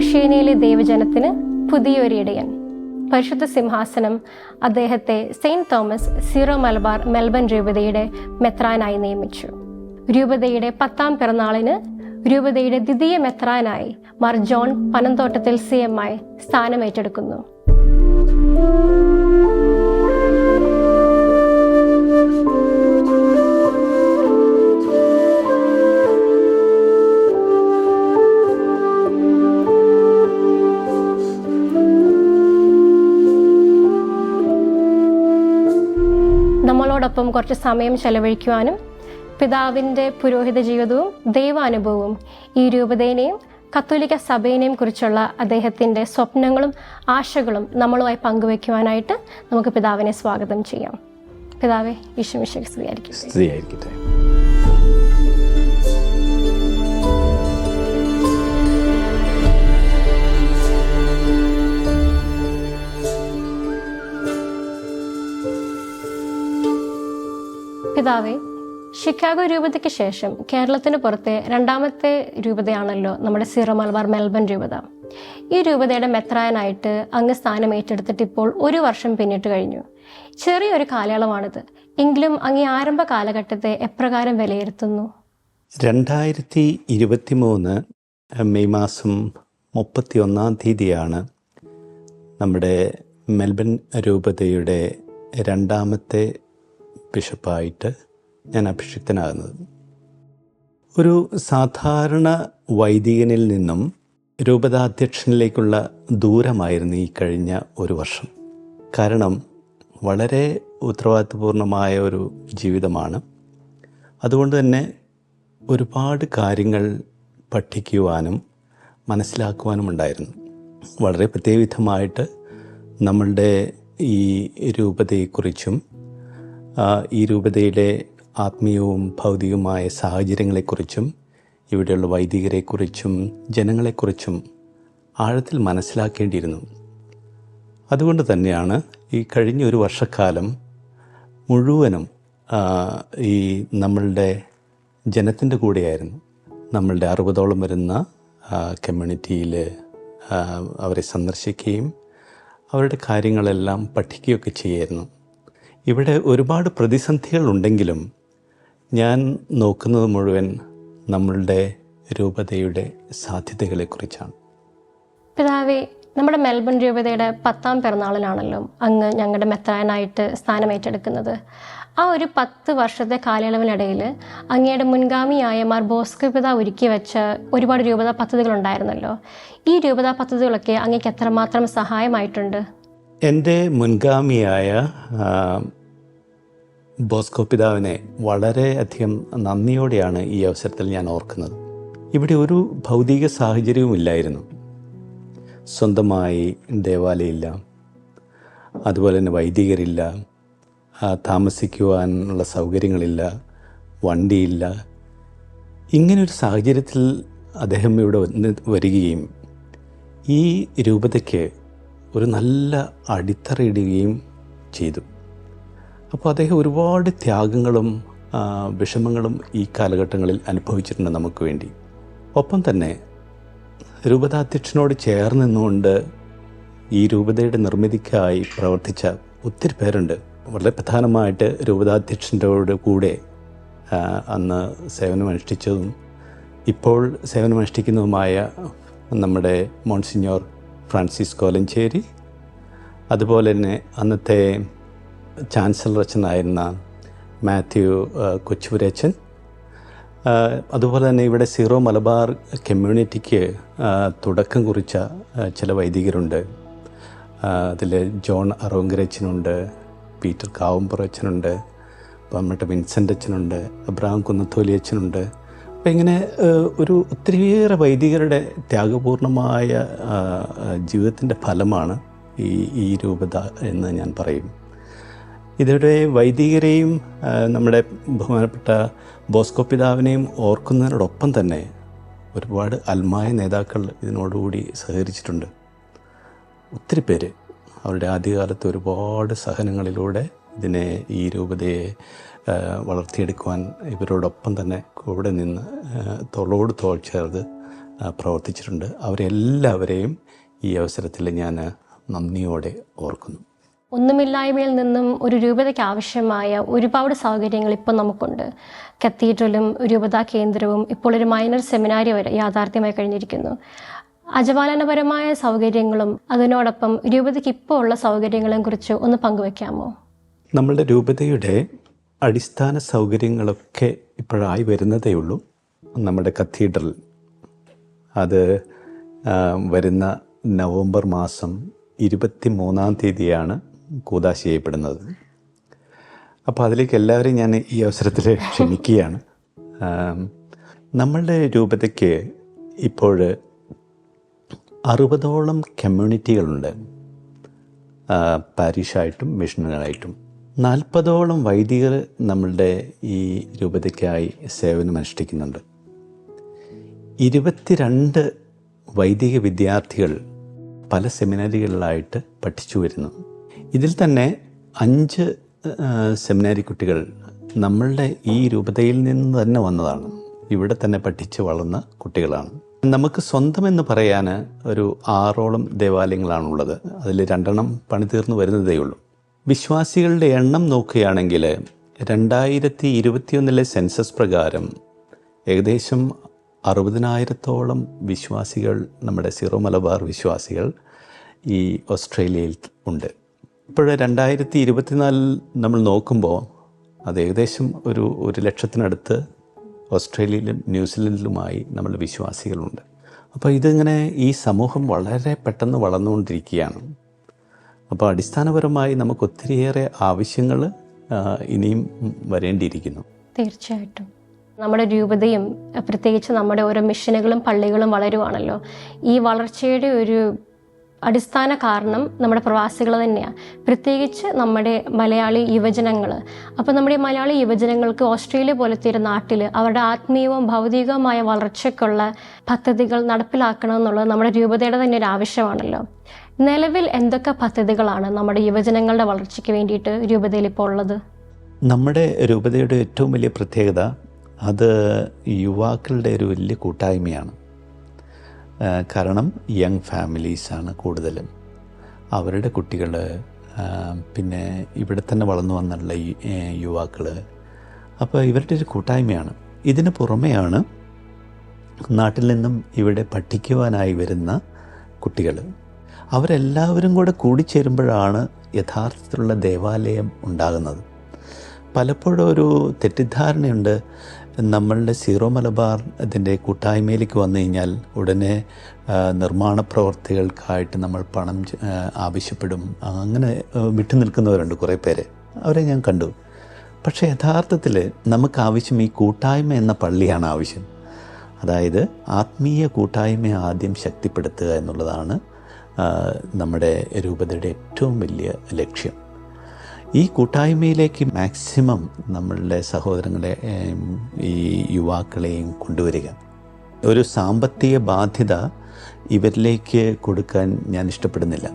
ഓഷ്യേനയിലെ ദൈവജനത്തിന് പുതിയൊരിടയൻ പരിശുദ്ധ സിംഹാസനം അദ്ദേഹത്തെ Saint Thomas Syro Malabar Melbourne രൂപതയുടെ മെത്രാനായി നിയമിച്ചു. രൂപതയുടെ പത്താം പിറന്നാളിന് രൂപതയുടെ ദ്വിതീയ മെത്രാനായി Mar John Panathottathil C M I സ്ഥാനമേറ്റെടുക്കുന്നു. നമ്മളോടൊപ്പം കുറച്ച് സമയം ചെലവഴിക്കുവാനും പിതാവിന്റെ പുരോഹിത ജീവിതവും ദൈവാനുഭവവും ഈ രൂപതേനെയും കത്തോലിക്ക സഭേനെയും കുറിച്ചുള്ള അദ്ദേഹത്തിന്റെ സ്വപ്നങ്ങളും ആശകളും നമ്മളുമായി പങ്കുവയ്ക്കുവാനായിട്ട് നമുക്ക് പിതാവിനെ സ്വാഗതം ചെയ്യാം. പിതാവെ ഈശ്വമിശ സ്തുതിയായിരിക്കും സ്തുതിയായിരിക്കട്ടെ. പിതാവെ ഷിക്കാഗോ രൂപതയ്ക്ക് ശേഷം കേരളത്തിന് പുറത്തെ രണ്ടാമത്തെ രൂപതയാണല്ലോ നമ്മുടെ സീറോ മലബാർ മെൽബൺ രൂപത. ഈ രൂപതയുടെ മെത്രായനായിട്ട് അങ്ങ് സ്ഥാനം ഏറ്റെടുത്തിട്ട് ഇപ്പോൾ ഒരു വർഷം പിന്നിട്ട് കഴിഞ്ഞു. ചെറിയൊരു കാലയളവാണിത്. എങ്കിലും അങ്ങ് ആരംഭ കാലഘട്ടത്തെ എപ്രകാരം വിലയിരുത്തുന്നു? രണ്ടായിരത്തി ഇരുപത്തി മൂന്ന് മെയ് മാസം മുപ്പത്തി ഒന്നാം തീയതിയാണ് നമ്മുടെ മെൽബൺ രൂപതയുടെ രണ്ടാമത്തെ ബിഷപ്പായിട്ട് ഞാൻ അഭിഷിക്തനാകുന്നത്. ഒരു സാധാരണ വൈദികനിൽ നിന്നും രൂപതാധ്യക്ഷനിലേക്കുള്ള ദൂരമായിരുന്നു ഈ കഴിഞ്ഞ ഒരു വർഷം. കാരണം വളരെ ഉത്തരവാദിത്വപൂർണമായ ഒരു ജീവിതമാണ്. അതുകൊണ്ട് തന്നെ ഒരുപാട് കാര്യങ്ങൾ പഠിക്കുവാനും മനസ്സിലാക്കുവാനും ഉണ്ടായിരുന്നു. വളരെ പ്രത്യേകവിധമായിട്ട് നമ്മളുടെ ഈ രൂപതയെക്കുറിച്ചും ഈ രൂപതയിലെ ആത്മീയവും ഭൗതികവുമായ സാഹചര്യങ്ങളെക്കുറിച്ചും ഇവിടെയുള്ള വൈദികരെക്കുറിച്ചും ജനങ്ങളെക്കുറിച്ചും ആഴത്തിൽ മനസ്സിലാക്കേണ്ടിയിരുന്നു. അതുകൊണ്ട് തന്നെയാണ് ഈ കഴിഞ്ഞ ഒരു വർഷക്കാലം മുഴുവനും ഈ നമ്മളുടെ ജനത്തിന്റെ കൂടെയായിരുന്നു. നമ്മളുടെ അറുപതോളം വരുന്ന കമ്മ്യൂണിറ്റിയിൽ അവരെ സന്ദർശിക്കുകയും അവരുടെ കാര്യങ്ങളെല്ലാം പഠിക്കുകയൊക്കെ ചെയ്യായിരുന്നു. ഇവിടെ ഒരുപാട് പ്രതിസന്ധികൾ ഉണ്ടെങ്കിലും ഞാൻ നോക്കുന്നത് മുഴുവൻ നമ്മളുടെ രൂപതയുടെ സാധ്യതകളെക്കുറിച്ചാണ്. പിതാവെ നമ്മുടെ മെൽബൺ രൂപതയുടെ പത്താം പിറന്നാളിലാണല്ലോ അങ്ങ് ഞങ്ങളുടെ മെത്രാനായിട്ട് സ്ഥാനമേറ്റെടുക്കുന്നത്. ആ ഒരു പത്ത് വർഷത്തെ കാലയളവിനിടയിൽ അങ്ങയുടെ മുൻഗാമിയായ മാർ ബോസ്കോ പിതാവ് ഒരുക്കി വെച്ച ഒരുപാട് രൂപതാ പദ്ധതികളുണ്ടായിരുന്നല്ലോ. ഈ രൂപതാ പദ്ധതികളൊക്കെ അങ്ങേക്ക് എത്രമാത്രം സഹായമായിട്ടുണ്ട്? എന്റെ മുൻഗാമിയായ ബോസ്കോ പിതാവിനെ വളരെയധികം നന്ദിയോടെയാണ് ഈ അവസരത്തിൽ ഞാൻ ഓർക്കുന്നത്. ഇവിടെ ഒരു ഭൗതിക സാഹചര്യവും ഇല്ലായിരുന്നു സ്വന്തമായി ദേവാലയമില്ല. അതുപോലെ തന്നെ വൈദികരില്ല. താമസിക്കുവാനുള്ള സൗകര്യങ്ങളില്ല. വണ്ടിയില്ല. ഇങ്ങനൊരു സാഹചര്യത്തിൽ അദ്ദേഹം ഇവിടെ വരികയും ഈ രൂപതയ്ക്ക് ഒരു നല്ല അടിത്തറയിടുകയും ചെയ്തു. അപ്പോൾ അദ്ദേഹം ഒരുപാട് ത്യാഗങ്ങളും വിഷമങ്ങളും ഈ കാലഘട്ടങ്ങളിൽ അനുഭവിച്ചിട്ടുണ്ട് നമുക്ക് വേണ്ടി. ഒപ്പം തന്നെ രൂപതാധ്യക്ഷനോട് ചേർന്ന് നിന്നുകൊണ്ട് ഈ രൂപതയുടെ നിർമ്മിതിക്കായി പ്രവർത്തിച്ച ഒത്തിരി പേരുണ്ട്. വളരെ പ്രധാനമായിട്ട് രൂപതാധ്യക്ഷന്റെയോട് കൂടെ അന്ന് സേവനമനുഷ്ഠിച്ചതും ഇപ്പോൾ സേവനമനുഷ്ഠിക്കുന്നതുമായ നമ്മുടെ മോൺസിഞ്ഞോർ ഫ്രാൻസിസ് കോലഞ്ചേരി അതുപോലെ തന്നെ അന്നത്തെ ചാൻസലർ അച്ഛനായിരുന്ന മാത്യു ആ, കൊച്ചുപുരച്ചൻ. അതുപോലെ തന്നെ ഇവിടെ സീറോ മലബാർ കമ്മ്യൂണിറ്റിക്ക് തുടക്കം കുറിച്ച ചില വൈദികരുണ്ട്. അതിൽ ജോൺ അറോങ്കരച്ചനുണ്ട് പീറ്റർ കാവുമ്പുറ അച്ഛനുണ്ട് നമ്മുടെ വിൻസെന്റ് അച്ഛനുണ്ട് അബ്രാം കുന്നത്തോലി അച്ഛനുണ്ട് അപ്പം ഇങ്ങനെ ഒരു ഒത്തിരിയേറെ വൈദികരുടെ ത്യാഗപൂർണമായ ജീവിതത്തിന്റെ ഫലമാണ് ഈ ഈ രൂപത എന്ന് ഞാൻ പറയും. ഇതിവിടെ വൈദികരെയും നമ്മുടെ ബഹുമാനപ്പെട്ട ബോസ്കോ പിതാവിനെയും ഓർക്കുന്നതിനോടൊപ്പം തന്നെ ഒരുപാട് അൽമായ നേതാക്കൾ ഇതിനോടുകൂടി സഹകരിച്ചിട്ടുണ്ട്. ഒത്തിരി പേര് അവരുടെ ആദ്യകാലത്ത് ഒരുപാട് സഹനങ്ങളിലൂടെ ഇതിനെ ഈ രൂപതയെ വളർത്തിയെടുക്കുവാൻ ഇവരോടൊപ്പം തന്നെ കൂടെ നിന്ന് തോളോട് തോൾ ചേർത്ത് പ്രവർത്തിച്ചിട്ടുണ്ട്. അവരെല്ലാവരെയും ഈ അവസരത്തിൽ ഞാൻ നന്ദിയോടെ ഓർക്കുന്നു. ഒന്നുമില്ലായ്മയിൽ നിന്നും ഒരു രൂപതയ്ക്ക് ആവശ്യമായ ഒരുപാട് സൗകര്യങ്ങൾ ഇപ്പോൾ നമുക്കുണ്ട്. കത്തീഡ്രലും രൂപതാ കേന്ദ്രവും ഇപ്പോൾ ഒരു മൈനർ സെമിനാരി വരെ യാഥാർത്ഥ്യമായി കഴിഞ്ഞിരിക്കുന്നു. അജപാലനപരമായ സൗകര്യങ്ങളും അതിനോടൊപ്പം രൂപതയ്ക്ക് ഇപ്പോൾ ഉള്ള സൗകര്യങ്ങളെയും കുറിച്ച് ഒന്ന് പങ്കുവെക്കാമോ? നമ്മളുടെ രൂപതയുടെ അടിസ്ഥാന സൗകര്യങ്ങളൊക്കെ ഇപ്പോഴായി വരുന്നതേ ഉള്ളൂ. നമ്മുടെ കത്തീഡ്രൽ. അത് വരുന്ന നവംബർ മാസം ഇരുപത്തി മൂന്നാം തീയതിയാണ് കൂതാശി ചെയ്യപ്പെടുന്നത്. അപ്പോൾ അതിലേക്ക് എല്ലാവരെയും ഞാൻ ഈ അവസരത്തിൽ ക്ഷണിക്കുകയാണ്. നമ്മളുടെ രൂപതയ്ക്ക് ഇപ്പോൾ അറുപതോളം കമ്മ്യൂണിറ്റികളുണ്ട്. പാരിഷായിട്ടും മിഷനുകളായിട്ടും നാൽപ്പതോളം വൈദികർ നമ്മളുടെ ഈ രൂപതയ്ക്കായി സേവനം അനുഷ്ഠിക്കുന്നുണ്ട്. ഇരുപത്തിരണ്ട് വൈദിക വിദ്യാർത്ഥികൾ പല സെമിനാരികളിലായിട്ട് പഠിച്ചു വരുന്നു. ഇതിൽ തന്നെ അഞ്ച് സെമിനാരി കുട്ടികൾ നമ്മളുടെ ഈ രൂപതയിൽ നിന്ന് തന്നെ വന്നതാണ്. ഇവിടെ തന്നെ പഠിച്ച് വളർന്ന കുട്ടികളാണ്. നമുക്ക് സ്വന്തം എന്ന് പറയാൻ ഒരു ആറോളം ദേവാലയങ്ങളാണുള്ളത്. അതിൽ രണ്ടെണ്ണം പണി തീർന്നു വരുന്നതേ ഉള്ളൂ. വിശ്വാസികളുടെ എണ്ണം നോക്കുകയാണെങ്കിൽ രണ്ടായിരത്തി ഇരുപത്തിയൊന്നിലെ സെൻസസ് പ്രകാരം ഏകദേശം അറുപതിനായിരത്തോളം വിശ്വാസികൾ നമ്മുടെ സിറോ മലബാർ വിശ്വാസികൾ ഈ ഓസ്ട്രേലിയയിൽ ഉണ്ട്. ഇപ്പോൾ രണ്ടായിരത്തി ഇരുപത്തിനാലിൽ നമ്മൾ നോക്കുമ്പോൾ അത് ഏകദേശം ഒരു ഒരു ലക്ഷത്തിനടുത്ത് ഓസ്ട്രേലിയയിലും ന്യൂസിലൻഡിലുമായി നമ്മൾ വിശ്വാസികളുണ്ട്. അപ്പോൾ ഇതിങ്ങനെ ഈ സമൂഹം വളരെ പെട്ടെന്ന് വളർന്നുകൊണ്ടിരിക്കുകയാണ്. അപ്പോൾ അടിസ്ഥാനപരമായി നമുക്ക് ഒത്തിരിയേറെ ആവശ്യങ്ങൾ ഇനിയും വരേണ്ടിയിരിക്കുന്നു. തീർച്ചയായിട്ടും. നമ്മുടെ രൂപതയും പ്രത്യേകിച്ച് നമ്മുടെ ഓരോ മിഷനുകളും പള്ളികളും വളരുവാണല്ലോ. ഈ വളർച്ചയുടെ ഒരു അടിസ്ഥാന കാരണം നമ്മുടെ പ്രവാസികൾ തന്നെയാണ് പ്രത്യേകിച്ച് നമ്മുടെ മലയാളി യുവജനങ്ങൾ അപ്പോൾ നമ്മുടെ മലയാളി യുവജനങ്ങൾക്ക് ഓസ്ട്രേലിയ പോലത്തെ ഒരു നാട്ടിൽ അവരുടെ ആത്മീയവും ഭൗതികവുമായ വളർച്ചയ്ക്കുള്ള പദ്ധതികൾ നടപ്പിലാക്കണം എന്നുള്ളത് നമ്മുടെ രൂപതയുടെ തന്നെ ഒരു ആവശ്യമാണല്ലോ. നിലവിൽ എന്തൊക്കെ പദ്ധതികളാണ് നമ്മുടെ യുവജനങ്ങളുടെ വളർച്ചയ്ക്ക് വേണ്ടിയിട്ട് രൂപതയിൽ ഇപ്പോൾ ഉള്ളത്? നമ്മുടെ രൂപതയുടെ ഏറ്റവും വലിയ പ്രത്യേകത അത് യുവാക്കളുടെ ഒരു വലിയ കൂട്ടായ്മയാണ്. കാരണം യങ് ഫാമിലീസാണ് കൂടുതലും. അവരുടെ കുട്ടികൾ പിന്നെ ഇവിടെ തന്നെ വളർന്നു വന്നുള്ള യുവാക്കൾ അപ്പോൾ ഇവരുടെ ഒരു കൂട്ടായ്മയാണ്. ഇതിന് പുറമെയാണ് നാട്ടിൽ നിന്നും ഇവിടെ പഠിക്കുവാനായി വരുന്ന കുട്ടികൾ അവരെല്ലാവരും കൂടെ കൂടിച്ചേരുമ്പോഴാണ് യഥാർത്ഥത്തിലുള്ള ദേവാലയം ഉണ്ടാകുന്നത്. പലപ്പോഴും ഒരു തെറ്റിദ്ധാരണയുണ്ട്. നമ്മളുടെ സീറോ മലബാർ ഇതിന്റെ കൂട്ടായ്മയിലേക്ക് വന്നു കഴിഞ്ഞാൽ ഉടനെ നിർമ്മാണ പ്രവർത്തികൾക്കായിട്ട് നമ്മൾ പണം ആവശ്യപ്പെടും. അങ്ങനെ വിട്ടു നിൽക്കുന്നവരുണ്ട് കുറേ പേര്. അവരെ ഞാൻ കണ്ടു. പക്ഷേ യഥാർത്ഥത്തിൽ നമുക്ക് ആവശ്യം ഈ കൂട്ടായ്മ എന്ന പള്ളിയാണ് ആവശ്യം. അതായത് ആത്മീയ കൂട്ടായ്മ ആദ്യം ശക്തിപ്പെടുത്തുക എന്നുള്ളതാണ് നമ്മുടെ രൂപതയുടെ ഏറ്റവും വലിയ ലക്ഷ്യം. ഈ കൂട്ടായ്മയിലേക്ക് മാക്സിമം നമ്മളുടെ സഹോദരങ്ങളെ ഈ യുവാക്കളെയും കൊണ്ടുവരിക. ഒരു സാമ്പത്തിക ബാധ്യത ഇവരിലേക്ക് കൊടുക്കാൻ ഞാൻ ഇഷ്ടപ്പെടുന്നില്ല.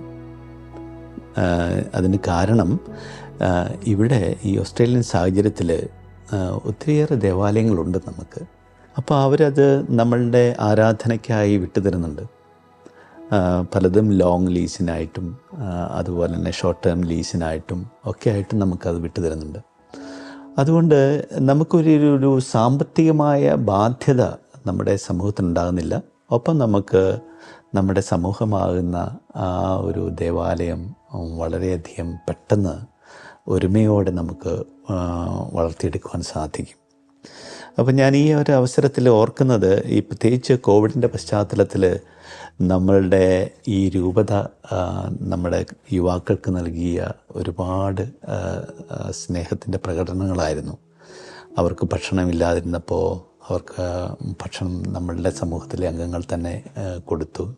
അതിന് കാരണം ഇവിടെ ഈ ഓസ്ട്രേലിയൻ സാഹചര്യത്തിൽ ഒത്തിരിയേറെ ദേവാലയങ്ങളുണ്ട് നമുക്ക്. അപ്പോൾ അവരത് നമ്മളുടെ ആരാധനയ്ക്കായി വിട്ടുതരുന്നുണ്ട്. പലതും ലോങ് ലീസിനായിട്ടും അതുപോലെ തന്നെ ഷോർട്ട് ടേം ലീസിനായിട്ടും ഒക്കെ ആയിട്ടും നമുക്കത് വിട്ടുതരുന്നുണ്ട്. അതുകൊണ്ട് നമുക്കൊരു ഒരു- സാമ്പത്തികമായ ബാധ്യത നമ്മുടെ സമൂഹത്തിനുണ്ടാകുന്നില്ല. ഒപ്പം നമുക്ക് നമ്മുടെ സമൂഹമാകുന്ന ആ ഒരു ദേവാലയം വളരെയധികം പെട്ടെന്ന് ഒരുമയോടെ നമുക്ക് വളർത്തിയെടുക്കുവാൻ സാധിക്കും. അപ്പോൾ ഞാൻ ഈ ഒരു അവസരത്തിൽ ഓർക്കുന്നത് ഈ പ്രത്യേകിച്ച് കോവിഡിന്റെ പശ്ചാത്തലത്തിൽ നമ്മളുടെ ഈ രൂപത നമ്മുടെ യുവാക്കൾക്ക് നൽകിയ ഒരുപാട് സ്നേഹത്തിന്റെ പ്രകടനങ്ങളായിരുന്നു. അവർക്ക് ഭക്ഷണമില്ലാതിരുന്നപ്പോൾ അവർക്ക് ഭക്ഷണം നമ്മളുടെ സമൂഹത്തിലെ അംഗങ്ങൾ തന്നെ കൊടുത്തു.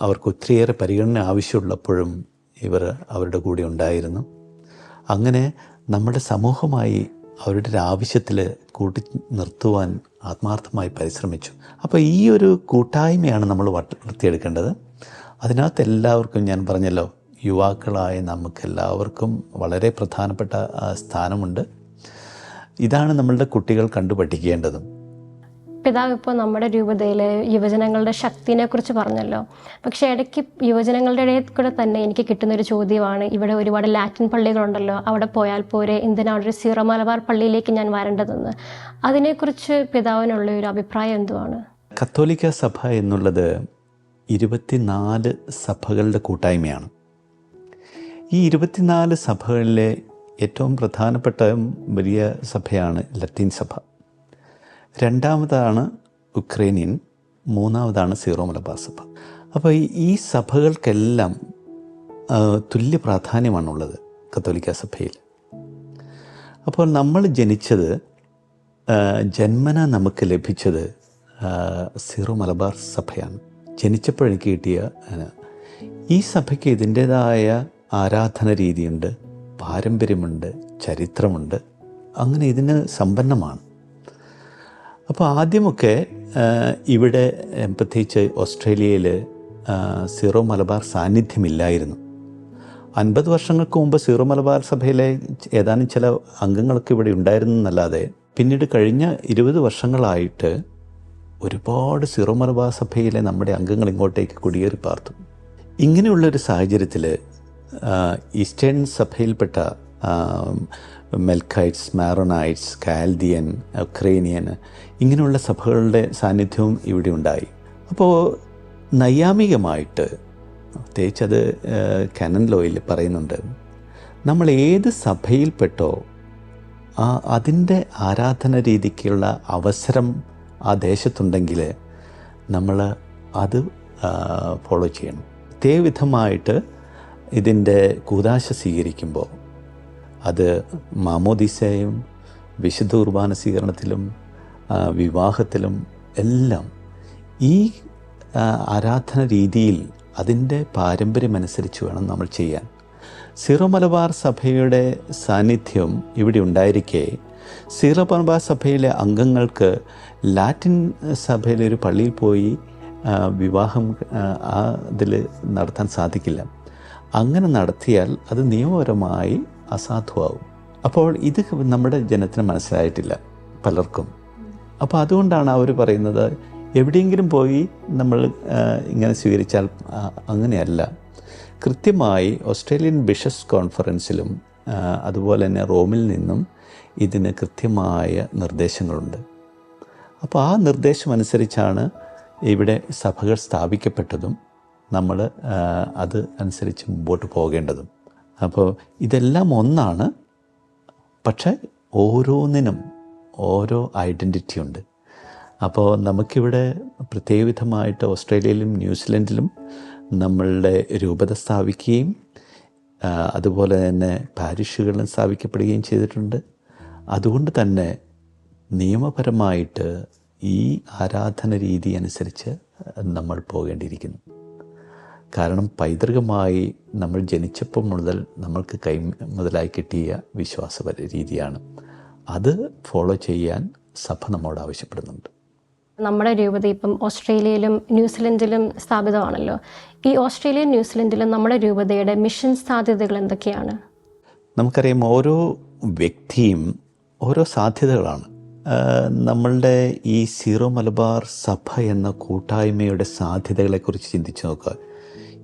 അവർക്ക് ഒത്തിരിയേറെ പരിഗണന ആവശ്യമുള്ളപ്പോഴും ഇവർ അവരുടെ കൂടെ ഉണ്ടായിരുന്നു. അങ്ങനെ നമ്മുടെ സമൂഹമായി അവരുടെ ആവശ്യത്തിൽ കൂട്ടി നിർത്തുവാൻ ആത്മാർത്ഥമായി പരിശ്രമിച്ചു. അപ്പോൾ ഈ ഒരു കൂട്ടായ്മയാണ് നമ്മൾ വളർത്തിയെടുക്കേണ്ടത് അതിനകത്ത് എല്ലാവർക്കും ഞാൻ പറഞ്ഞല്ലോ യുവാക്കളായ നമുക്കെല്ലാവർക്കും വളരെ പ്രധാനപ്പെട്ട സ്ഥാനമുണ്ട്. ഇതാണ് നമ്മളുടെ കുട്ടികൾ കണ്ടു പഠിക്കേണ്ടതും പിതാവ് ഇപ്പോൾ നമ്മുടെ രൂപതയിൽ യുവജനങ്ങളുടെ ശക്തിനെ കുറിച്ച് പറഞ്ഞല്ലോ. പക്ഷേ ഇടയ്ക്ക് യുവജനങ്ങളുടെ ഇടയിൽ കൂടെ തന്നെ എനിക്ക് കിട്ടുന്ന ഒരു ചോദ്യമാണ്. ഇവിടെ ഒരുപാട് ലാറ്റിൻ പള്ളികളുണ്ടല്ലോ. അവിടെ പോയാൽ പോരെ. എന്തിനാണ് ഒരു സീറോ മലബാർ പള്ളിയിലേക്ക് ഞാൻ വരേണ്ടതെന്ന്? അതിനെക്കുറിച്ച് പിതാവിനുള്ള ഒരു അഭിപ്രായം എന്തുവാണ്? കത്തോലിക്ക സഭ എന്നുള്ളത് ഇരുപത്തിനാല് സഭകളുടെ കൂട്ടായ്മയാണ്. ഈ ഇരുപത്തിനാല് സഭകളിലെ ഏറ്റവും പ്രധാനപ്പെട്ട വലിയ സഭയാണ് ലത്തീൻ സഭ. രണ്ടാമതാണ് ഉക്രൈനിയൻ മൂന്നാമതാണ് സീറോ മലബാർ സഭ. അപ്പോൾ ഈ- സഭകൾക്കെല്ലാം തുല്യ പ്രാധാന്യമാണുള്ളത് കത്തോലിക്ക സഭയിൽ. അപ്പോൾ നമ്മൾ ജനിച്ചത് ജന്മന നമുക്ക് ലഭിച്ചത് സീറോ മലബാർ സഭയാണ്. ജനിച്ചപ്പോഴെനിക്ക് കിട്ടിയ ഈ സഭയ്ക്ക് ഇതിന്റേതായ ആരാധന രീതിയുണ്ട് പാരമ്പര്യമുണ്ട് ചരിത്രമുണ്ട് അങ്ങനെ ഇതിന് സമ്പന്നമാണ്. അപ്പോൾ ആദ്യമൊക്കെ ഇവിടെ പ്രത്യേകിച്ച് ഓസ്ട്രേലിയയിൽ സീറോ മലബാർ സാന്നിധ്യമില്ലായിരുന്നു. അൻപത് വർഷങ്ങൾക്ക് മുമ്പ് സീറോ മലബാർ സഭയിലെ ഏതാനും ചില അംഗങ്ങളൊക്കെ ഇവിടെ ഉണ്ടായിരുന്നു എന്നല്ലാതെ പിന്നീട് കഴിഞ്ഞ ഇരുപത് വർഷങ്ങളായിട്ട് ഒരുപാട് സീറോ മലബാർ സഭയിലെ നമ്മുടെ അംഗങ്ങൾ ഇങ്ങോട്ടേക്ക് കുടിയേറി പാർത്തു. ഇങ്ങനെയുള്ളൊരു സാഹചര്യത്തിൽ ഈസ്റ്റേൺ സഭയിൽപ്പെട്ട മെൽക്കൈറ്റ്സ് മാറോണൈറ്റ്സ് കാൽദിയൻ ഉക്രൈനിയൻ ഇങ്ങനെയുള്ള സഭകളുടെ സാന്നിധ്യവും ഇവിടെ ഉണ്ടായി. അപ്പോൾ നൈയാമികമായിട്ട് പ്രത്യേകിച്ച് അത് കനൻ ലോയിൽ പറയുന്നുണ്ട് നമ്മൾ ഏത് സഭയിൽപ്പെട്ടോ ആ അതിന്റെ ആരാധന രീതിക്കുള്ള അവസരം ആ ദേശത്തുണ്ടെങ്കിൽ നമ്മൾ അത് ഫോളോ ചെയ്യണം. പ്രത്യേകവിധമായിട്ട് ഇതിന്റെ കൂതാശ സ്വീകരിക്കുമ്പോൾ അത് മാമോദിസയും വിശുദ്ധ കുർബാന സ്വീകരണത്തിലും വിവാഹത്തിലും എല്ലാം ഈ ആരാധന രീതിയിൽ അതിന്റെ പാരമ്പര്യമനുസരിച്ച് വേണം നമ്മൾ ചെയ്യാൻ. സിറോ മലബാർ സഭയുടെ സാന്നിധ്യം ഇവിടെ ഉണ്ടായിരിക്കെ. സിറോ മലബാർ സഭയിലെ അംഗങ്ങൾക്ക് ലാറ്റിൻ സഭയിലെ ഒരു പള്ളിയിൽ പോയി വിവാഹം ആ ഇതിൽ നടത്താൻ സാധിക്കില്ല. അങ്ങനെ നടത്തിയാൽ അത് നിയമപരമായി അസാധുവാകും. അപ്പോൾ ഇത് നമ്മുടെ ജനത്തിന് മനസ്സിലായിട്ടില്ല പലർക്കും. അപ്പോൾ അതുകൊണ്ടാണ് അവർ പറയുന്നത് എവിടെയെങ്കിലും പോയി നമ്മൾ ഇങ്ങനെ സ്വീകരിച്ചാൽ അങ്ങനെയല്ല. കൃത്യമായി ഓസ്ട്രേലിയൻ ബിഷസ് കോൺഫറൻസിലും അതുപോലെ തന്നെ റോമിൽ നിന്നും ഇതിന് കൃത്യമായ നിർദ്ദേശങ്ങളുണ്ട്. അപ്പോൾ ആ നിർദ്ദേശം അനുസരിച്ചാണ് ഇവിടെ സഭകൾ സ്ഥാപിക്കപ്പെട്ടതും നമ്മൾ അത് അനുസരിച്ച് മുമ്പോട്ട് പോകേണ്ടതും. അപ്പോൾ ഇതെല്ലാം ഒന്നാണ്. പക്ഷേ ഓരോന്നിനും ഓരോ ഐഡന്റിറ്റി ഉണ്ട്. അപ്പോൾ നമുക്കിവിടെ പ്രത്യേകവിധമായിട്ട് ഓസ്ട്രേലിയയിലും ന്യൂസിലൻഡിലും നമ്മളുടെ രൂപത സ്ഥാപിക്കുകയും അതുപോലെ തന്നെ പാരിഷുകളും സ്ഥാപിക്കപ്പെടുകയും ചെയ്തിട്ടുണ്ട്. അതുകൊണ്ട് തന്നെ നിയമപരമായിട്ട് ഈ ആരാധന രീതി അനുസരിച്ച് നമ്മൾ പോകേണ്ടിയിരിക്കുന്നു. കാരണം പൈതൃകമായി നമ്മൾ ജനിച്ചപ്പോൾ മുതൽ നമ്മൾക്ക് കൈ മുതലായി കിട്ടിയ വിശ്വാസ രീതിയാണ്. അത് ഫോളോ ചെയ്യാൻ സഭ നമ്മോട് ആവശ്യപ്പെടുന്നുണ്ട്. നമ്മുടെ രൂപത ഇപ്പം ഓസ്ട്രേലിയയിലും ന്യൂസിലൻഡിലും സ്ഥാപിതമാണല്ലോ. ഈ ഓസ്ട്രേലിയയും ന്യൂസിലൻഡിലും നമ്മുടെ രൂപതയുടെ മിഷൻ സാധ്യതകൾ എന്തൊക്കെയാണ്? നമുക്കറിയാം ഓരോ വ്യക്തിയും ഓരോ സാധ്യതകളാണ്. നമ്മളുടെ ഈ സീറോ മലബാർ സഭ എന്ന കൂട്ടായ്മയുടെ സാധ്യതകളെക്കുറിച്ച് ചിന്തിച്ചു നോക്കുക.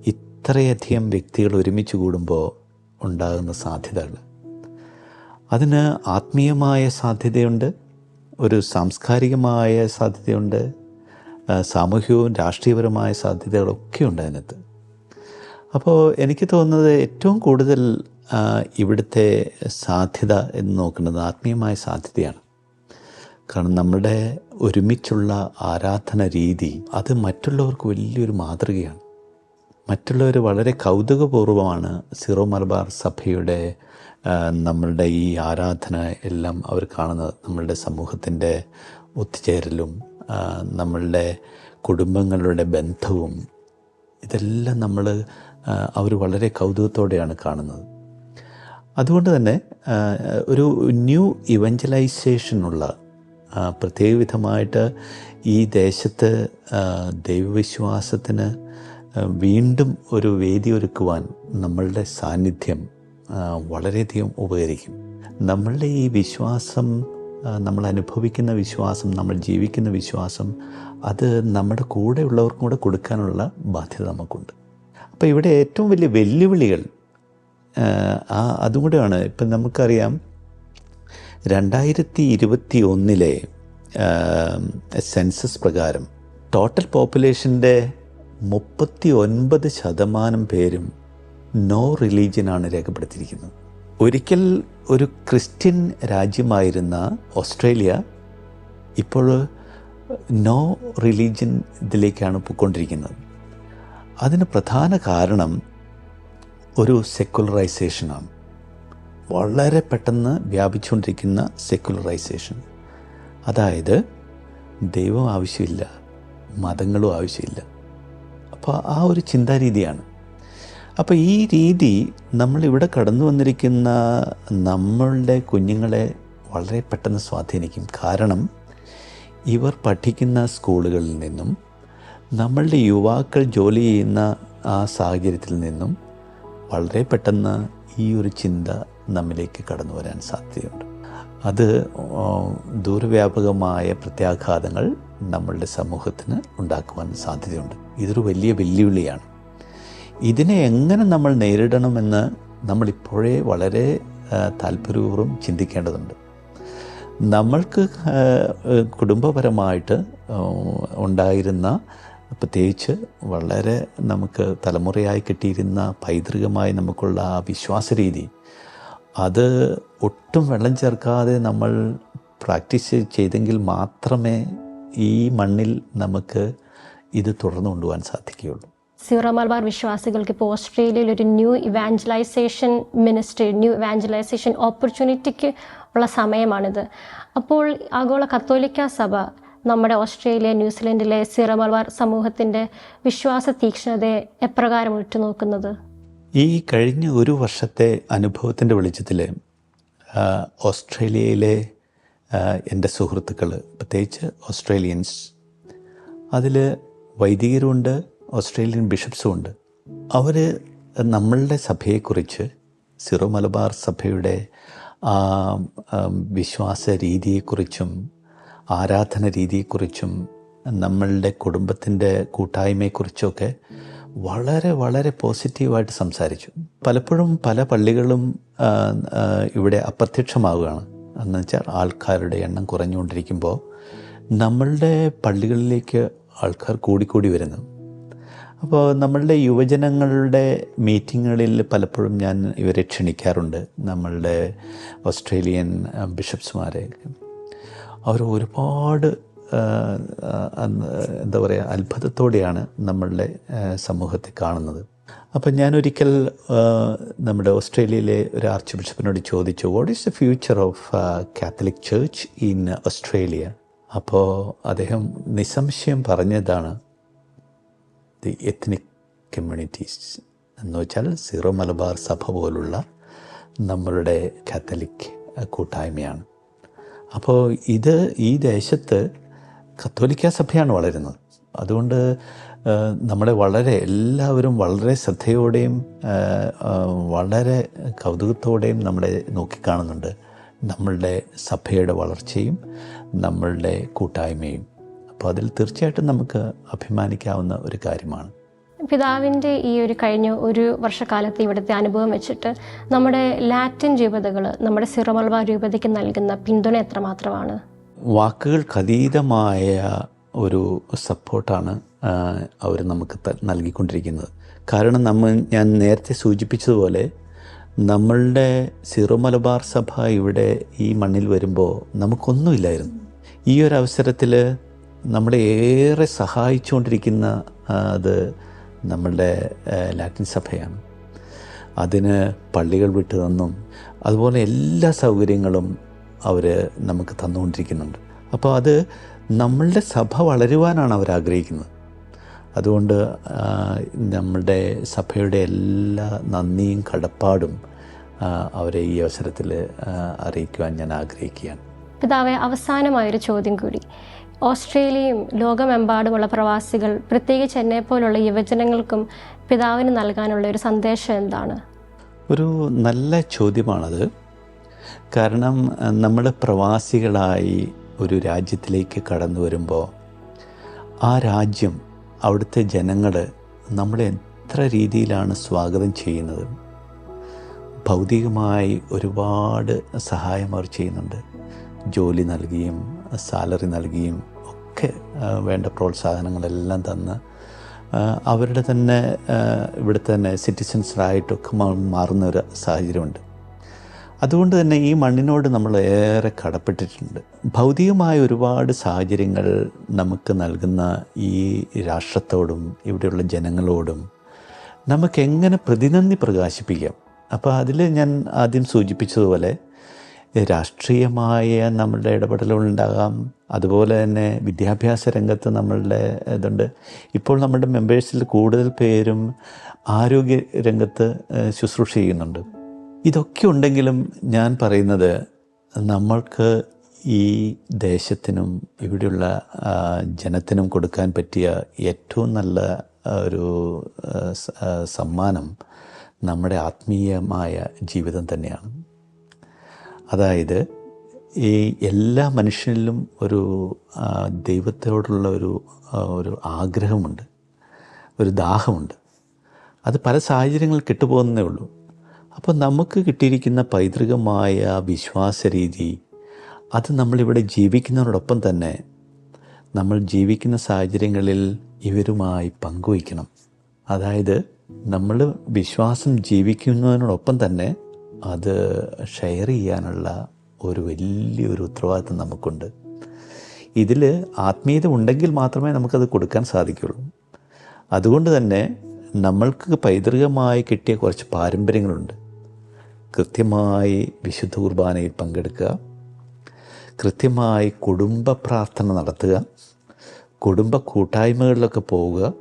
ഇത്രയധികം വ്യക്തികൾ ഒരുമിച്ച് കൂടുമ്പോൾ ഉണ്ടാകുന്ന സാധ്യതകൾ അതിന് ആത്മീയമായ സാധ്യതയുണ്ട് ഒരു സാംസ്കാരികമായ സാധ്യതയുണ്ട് സാമൂഹികവും രാഷ്ട്രീയപരമായ സാധ്യതകളൊക്കെ ഉണ്ട് അതിനകത്ത്. അപ്പോൾ എനിക്ക് തോന്നുന്നത് ഏറ്റവും കൂടുതൽ ഇവിടുത്തെ സാധ്യത എന്ന് നോക്കുന്നത് ആത്മീയമായ സാധ്യതയാണ്. കാരണം നമ്മുടെ ഒരുമിച്ചുള്ള ആരാധന രീതി അത് മറ്റുള്ളവർക്ക് വലിയൊരു മാതൃകയാണ്. മറ്റുള്ളവർ വളരെ കൗതുകപൂർവമാണ് സിറോ മലബാർ സഭയുടെ നമ്മളുടെ ഈ ആരാധന എല്ലാം അവർ കാണുന്നത് നമ്മളുടെ സമൂഹത്തിന്റെ ഒത്തുചേരലും നമ്മളുടെ കുടുംബങ്ങളുടെ ബന്ധവും ഇതെല്ലാം നമ്മൾ അവർ വളരെ കൗതുകത്തോടെയാണ് കാണുന്നത്. അതുകൊണ്ട് തന്നെ ഒരു ന്യൂ ഇവഞ്ചലൈസേഷനുള്ള പ്രത്യേക വിധമായിട്ട് ഈ ദേശത്ത് ദൈവവിശ്വാസത്തിന് വീണ്ടും ഒരു വേദി ഒരുക്കുവാൻ നമ്മളുടെ സാന്നിധ്യം വളരെയധികം ഉപകരിക്കും. നമ്മളുടെ ഈ വിശ്വാസം നമ്മൾ അനുഭവിക്കുന്ന വിശ്വാസം നമ്മൾ ജീവിക്കുന്ന വിശ്വാസം അത് നമ്മുടെ കൂടെയുള്ളവർക്കും കൂടെ കൊടുക്കാനുള്ള ബാധ്യത നമുക്കുണ്ട്. അപ്പോൾ ഇവിടെ ഏറ്റവും വലിയ വെല്ലുവിളികൾ ആ, അതും കൂടെയാണ്. ഇപ്പം നമുക്കറിയാം രണ്ടായിരത്തി ഇരുപത്തി ഒന്നിലെ സെൻസസ് പ്രകാരം ടോട്ടൽ പോപ്പുലേഷന്റെ മുപ്പത്തി ഒൻപത് ശതമാനം പേരും നോ റിലീജിയനാണ് രേഖപ്പെടുത്തിയിരിക്കുന്നത്. ഒരിക്കൽ ഒരു ക്രിസ്ത്യൻ രാജ്യമായിരുന്ന ഓസ്ട്രേലിയ ഇപ്പോൾ നോ റിലീജിയൻ ഇതിലേക്കാണ് പോയിക്കൊണ്ടിരിക്കുന്നത്. അതിന് പ്രധാന കാരണം ഒരു സെക്കുലറൈസേഷനാണ് വളരെ പെട്ടെന്ന് വ്യാപിച്ചുകൊണ്ടിരിക്കുന്ന സെക്കുലറൈസേഷൻ അതായത് ദൈവം ആവശ്യമില്ല മതങ്ങളും ആവശ്യമില്ല. അപ്പോൾ ആ ഒരു ചിന്താരീതിയാണ്. അപ്പോൾ ഈ രീതി നമ്മളിവിടെ കടന്നു വന്നിരിക്കുന്ന നമ്മളുടെ കുഞ്ഞുങ്ങളെ വളരെ പെട്ടെന്ന് സ്വാധീനിക്കും. കാരണം ഇവർ പഠിക്കുന്ന സ്കൂളുകളിൽ നിന്നും നമ്മളുടെ യുവാക്കൾ ജോലി ചെയ്യുന്ന ആ സാഹചര്യത്തിൽ നിന്നും വളരെ പെട്ടെന്ന് ഈ ഒരു ചിന്ത നമ്മിലേക്ക് കടന്നു വരാൻ സാധ്യതയുണ്ട്. അത് ദൂരവ്യാപകമായ പ്രത്യാഘാതങ്ങൾ നമ്മളുടെ സമൂഹത്തിന് ഉണ്ടാക്കുവാൻ സാധ്യതയുണ്ട്. ഇതൊരു വലിയ വെല്ലുവിളിയാണ്. ഇതിനെ എങ്ങനെ നമ്മൾ നേരിടണമെന്ന് നമ്മളിപ്പോഴേ വളരെ താല്പര്യപൂർവം ചിന്തിക്കേണ്ടതുണ്ട്. നമ്മൾക്ക് കുടുംബപരമായിട്ട് ഉണ്ടായിരുന്ന പ്രത്യേകിച്ച് വളരെ നമുക്ക് തലമുറയായി കിട്ടിയിരുന്ന പൈതൃകമായി നമുക്കുള്ള ആ വിശ്വാസ രീതി അത് ഒട്ടും വെള്ളം ചേർക്കാതെ നമ്മൾ പ്രാക്ടീസ് ചെയ്തെങ്കിൽ മാത്രമേ ഈ മണ്ണിൽ നമുക്ക് ഇത് തുടർന്നു കൊണ്ടുപോകാൻ സാധിക്കുകയുള്ളൂ. സീറോ മലബാർ വിശ്വാസികൾക്ക് ഇപ്പോൾ ഓസ്ട്രേലിയയിൽ ഒരു new evangelization ministry new evangelization ഓപ്പർച്യൂണിറ്റിക്ക് ഉള്ള സമയമാണിത്. അപ്പോൾ ആഗോള കത്തോലിക്ക സഭ നമ്മുടെ ഓസ്ട്രേലിയ ന്യൂസിലൻഡിലെ സീറോ മലബാർ സമൂഹത്തിന്റെ വിശ്വാസ തീക്ഷ്ണതയെ എപ്രകാരം ഉറ്റുനോക്കുന്നത്? ഈ കഴിഞ്ഞ ഒരു വർഷത്തെ അനുഭവത്തിന്റെ വെളിച്ചത്തിൽ ഓസ്ട്രേലിയയിലെ എന്റെ സുഹൃത്തുക്കൾ പ്രത്യേകിച്ച് ഓസ്ട്രേലിയൻസ് അതിൽ വൈദികരുമുണ്ട് ഓസ്ട്രേലിയൻ ബിഷപ്സും ഉണ്ട് അവർ നമ്മളുടെ സഭയെക്കുറിച്ച് സിറോ മലബാർ സഭയുടെ വിശ്വാസ രീതിയെക്കുറിച്ചും ആരാധന രീതിയെക്കുറിച്ചും നമ്മളുടെ കുടുംബത്തിന്റെ കൂട്ടായ്മയെക്കുറിച്ചൊക്കെ വളരെ വളരെ പോസിറ്റീവായിട്ട് സംസാരിച്ചു. പലപ്പോഴും പല പള്ളികളും ഇവിടെ അപ്രത്യക്ഷമാവുകയാണ്. എന്ന് വെച്ചാൽ ആൾക്കാരുടെ എണ്ണം കുറഞ്ഞുകൊണ്ടിരിക്കുമ്പോൾ നമ്മളുടെ പള്ളികളിലേക്ക് ആൾക്കാർ കൂടിക്കൂടി വരുന്നു. അപ്പോൾ നമ്മളുടെ യുവജനങ്ങളുടെ മീറ്റിങ്ങുകളിൽ പലപ്പോഴും ഞാൻ ഇവരെ ക്ഷണിക്കാറുണ്ട്. നമ്മളുടെ ഓസ്ട്രേലിയൻ ബിഷപ്സ്മാരെ അവർ ഒരുപാട് എന്താ പറയുക അത്ഭുതത്തോടെയാണ് നമ്മളുടെ സമൂഹത്തെ കാണുന്നത്. അപ്പം ഞാനൊരിക്കൽ നമ്മുടെ ഓസ്ട്രേലിയയിലെ ഒരു ആർച്ച് ബിഷപ്പിനോട് ചോദിച്ചു what is the future of Catholic church in Australia അപ്പോൾ അദ്ദേഹം നിസ്സംശയം പറഞ്ഞതാണ് ദി എത്നിക് കമ്മ്യൂണിറ്റീസ് എന്ന് വെച്ചാൽ സീറോ മലബാർ സഭ പോലുള്ള നമ്മളുടെ കാത്തലിക് കൂട്ടായ്മയാണ്. അപ്പോൾ ഇത് ഈ ദേശത്ത് കത്തോലിക്ക സഭയാണ് വളരുന്നത്. അതുകൊണ്ട് നമ്മളെ വളരെ എല്ലാവരും വളരെ ശ്രദ്ധയോടെയും വളരെ കൗതുകത്തോടെയും നമ്മളെ നോക്കിക്കാണുന്നുണ്ട്. നമ്മളുടെ സഭയുടെ വളർച്ചയും നമ്മളുടെ കൂട്ടായ്മയും. അപ്പോൾ അതിൽ തീർച്ചയായിട്ടും നമുക്ക് അഭിമാനിക്കാവുന്ന ഒരു കാര്യമാണ്. പിതാവിന്റെ ഈ ഒരു കഴിഞ്ഞ ഒരു വർഷക്കാലത്ത് ഇവിടുത്തെ അനുഭവം വെച്ചിട്ട് നമ്മുടെ ലാറ്റിൻ രൂപതകൾ നമ്മുടെ സിറോ മലബാർ രൂപതയ്ക്ക് നൽകുന്ന പിന്തുണ എത്രമാത്രമാണ്? വാക്കുകൾക്കതീതമായ ഒരു സപ്പോർട്ടാണ് അവർ നമുക്ക് നൽകിക്കൊണ്ടിരിക്കുന്നത്. കാരണം നമ്മൾ ഞാൻ നേരത്തെ സൂചിപ്പിച്ചതുപോലെ നമ്മളുടെ സിറോ മലബാർ സഭ ഇവിടെ ഈ മണ്ണിൽ വരുമ്പോൾ നമുക്കൊന്നുമില്ലായിരുന്നു. ഈ ഒരു അവസരത്തിൽ നമ്മളെ ഏറെ സഹായിച്ചുകൊണ്ടിരിക്കുന്ന അത് നമ്മളുടെ ലാറ്റിൻ സഭയാണ്. അതിന് പള്ളികൾ വിട്ടു തന്നും അതുപോലെ എല്ലാ സൗകര്യങ്ങളും അവർ നമുക്ക് തന്നുകൊണ്ടിരിക്കുന്നുണ്ട്. അപ്പോൾ അത് നമ്മളുടെ സഭ വളരുവാനാണ് അവർ ആഗ്രഹിക്കുന്നത്. അതുകൊണ്ട് നമ്മളുടെ സഭയുടെ എല്ലാ നന്ദിയും കടപ്പാടും അവരെ ഈ അവസരത്തിൽ അറിയിക്കുവാൻ ഞാൻ ആഗ്രഹിക്കുകയാണ്. പിതാവെ അവസാനമായൊരു ചോദ്യം കൂടി. ഓസ്ട്രേലിയയും ലോകമെമ്പാടുമുള്ള പ്രവാസികൾ പ്രത്യേകിച്ച് എന്നെ പോലുള്ള യുവജനങ്ങൾക്കും പിതാവിന് നൽകാനുള്ള ഒരു സന്ദേശം എന്താണ്? ഒരു നല്ല ചോദ്യമാണത്. കാരണം നമ്മൾ പ്രവാസികളായി ഒരു രാജ്യത്തിലേക്ക് കടന്നു വരുമ്പോൾ ആ രാജ്യം അവിടുത്തെ ജനങ്ങൾ നമ്മളെ എത്ര രീതിയിലാണ് സ്വാഗതം ചെയ്യുന്നത്? ഭൗതികമായി ഒരുപാട് സഹായം അവർ ചെയ്യുന്നുണ്ട്. ജോലി നൽകിയും സാലറി നൽകിയും ഒക്കെ വേണ്ട പ്രോത്സാഹനങ്ങളെല്ലാം തന്ന് അവരുടെ തന്നെ ഇവിടുത്തെ തന്നെ സിറ്റിസൻസായിട്ടൊക്കെ മാറുന്ന ഒരു സാഹചര്യമുണ്ട്. അതുകൊണ്ട് തന്നെ ഈ മണ്ണിനോട് നമ്മൾ ഏറെ കടപ്പെട്ടിട്ടുണ്ട്. ഭൗതികമായ ഒരുപാട് സാഹചര്യങ്ങൾ നമുക്ക് നൽകുന്ന ഈ രാഷ്ട്രത്തോടും ഇവിടെയുള്ള ജനങ്ങളോടും നമുക്ക് എങ്ങനെ പ്രതിനന്ദി പ്രകാശിപ്പിക്കാം? അപ്പോൾ അതിൽ ഞാൻ ആദ്യം സൂചിപ്പിച്ചതുപോലെ രാഷ്ട്രീയമായ നമ്മളുടെ ഇടപെടലുകളുണ്ടാകാം അതുപോലെ തന്നെ വിദ്യാഭ്യാസ രംഗത്ത് നമ്മളുടെ ഇതുണ്ട്. ഇപ്പോൾ നമ്മുടെ മെമ്പേഴ്സിൽ കൂടുതൽ പേരും ആരോഗ്യ രംഗത്ത് ശുശ്രൂഷ ചെയ്യുന്നുണ്ട്. ഇതൊക്കെ ഉണ്ടെങ്കിലും ഞാൻ പറയുന്നത് നമ്മൾക്ക് ഈ ദേശത്തിനും ഇവിടെയുള്ള ജനത്തിനും കൊടുക്കാൻ പറ്റിയ ഏറ്റവും നല്ല ഒരു സമ്മാനം നമ്മുടെ ആത്മീയമായ ജീവിതം തന്നെയാണ്. അതായത് ഈ എല്ലാ മനുഷ്യനിലും ഒരു ദൈവത്തോടുള്ള ഒരു ഒരു ആഗ്രഹമുണ്ട് ഒരു ദാഹമുണ്ട്. അത് പല സാഹചര്യങ്ങളിൽ കിട്ടുപോകുന്നേ ഉള്ളൂ. അപ്പോൾ നമുക്ക് കിട്ടിയിരിക്കുന്ന പൈതൃകമായ വിശ്വാസ രീതി അത് നമ്മളിവിടെ ജീവിക്കുന്നതിനോടൊപ്പം തന്നെ നമ്മൾ ജീവിക്കുന്ന സാഹചര്യങ്ങളിൽ ഇവരുമായി പങ്കുവയ്ക്കണം. അതായത് നമ്മൾ വിശ്വാസം ജീവിക്കുന്നതിനോടൊപ്പം തന്നെ അത് ഷെയർ ചെയ്യാനുള്ള ഒരു വലിയൊരു ഉത്തരവാദിത്വം നമുക്കുണ്ട്. ഇതിൽ ആത്മീയത ഉണ്ടെങ്കിൽ മാത്രമേ നമുക്കത് കൊടുക്കാൻ സാധിക്കുള്ളൂ. അതുകൊണ്ട് തന്നെ നമ്മൾക്ക് പൈതൃകമായി കിട്ടിയ കുറച്ച് പാരമ്പര്യങ്ങളുണ്ട്. കൃത്യമായി വിശുദ്ധ കുർബാനയിൽ പങ്കെടുക്കുക. കൃത്യമായി കുടുംബ പ്രാർത്ഥന നടത്തുക. കുടുംബ കൂട്ടായ്മകളിലൊക്കെ പോവുക.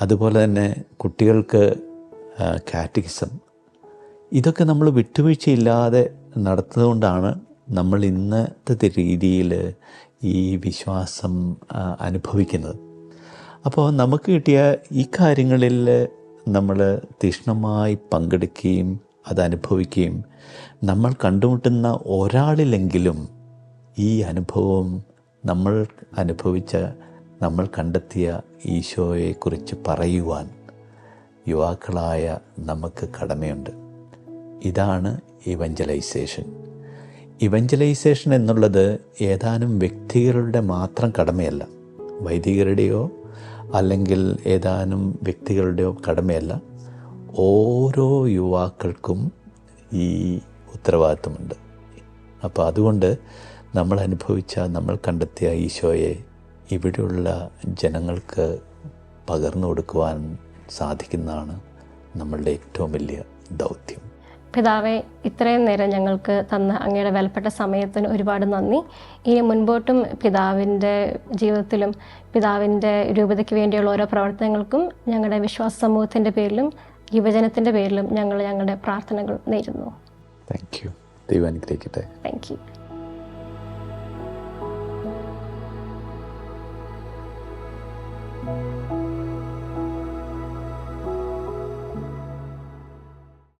അതുപോലെ തന്നെ കുട്ടികൾക്ക് കാറ്റഗിസം ഇതൊക്കെ നമ്മൾ വിട്ടുവീഴ്ചയില്ലാതെ നടത്തുന്നതുകൊണ്ടാണ് നമ്മൾ ഇന്നത്തെ രീതിയിൽ ഈ വിശ്വാസം അനുഭവിക്കുന്നത്. അപ്പോൾ നമുക്ക് കിട്ടിയ ഈ കാര്യങ്ങളിൽ നമ്മൾ തീഷ്ണമായി പങ്കെടുക്കുകയും അതനുഭവിക്കുകയും നമ്മൾ കണ്ടുമുട്ടുന്ന ഒരാളിലെങ്കിലും ഈ അനുഭവം നമ്മൾ അനുഭവിച്ച നമ്മൾ കണ്ടെത്തിയ ഈശോയെക്കുറിച്ച് പറയുവാൻ യുവാക്കളായ നമുക്ക് കടമയുണ്ട്. ഇതാണ് ഇവഞ്ചലൈസേഷൻ. ഇവഞ്ചലൈസേഷൻ എന്നുള്ളത് ഏതാനും വ്യക്തികളുടെ മാത്രം കടമയല്ല വൈദികരുടെയോ അല്ലെങ്കിൽ ഏതാനും വ്യക്തികളുടെയോ കടമയല്ല ഓരോ യുവാക്കൾക്കും ഈ ഉത്തരവാദിത്വമുണ്ട്. അപ്പോൾ അതുകൊണ്ട് നമ്മൾ അനുഭവിച്ച നമ്മൾ കണ്ടെത്തിയ ഈശോയെ ഇവിടെയുള്ള ജനങ്ങൾക്ക് പകർന്നു കൊടുക്കുവാൻ സാധിക്കുന്നതാണ് നമ്മളുടെ ഏറ്റവും വലിയ ദൗത്യം. പിതാവെ ഇത്രയും നേരം ഞങ്ങൾക്ക് തന്ന അങ്ങയുടെ വിലപ്പെട്ട സമയത്തിന് ഒരുപാട് നന്ദി. ഇനി മുൻപോട്ടും പിതാവിന്റെ ജീവിതത്തിലും പിതാവിന്റെ രൂപതയ്ക്ക് വേണ്ടിയുള്ള ഓരോ പ്രവർത്തനങ്ങൾക്കും ഞങ്ങളുടെ വിശ്വാസ സമൂഹത്തിന്റെ പേരിലും യുവജനത്തിന്റെ പേരിലും ഞങ്ങൾ ഞങ്ങളുടെ പ്രാർത്ഥനകൾ നേരുന്നു. താങ്ക് യു ദൈവം അനുഗ്രഹിക്കട്ടെ. Thank you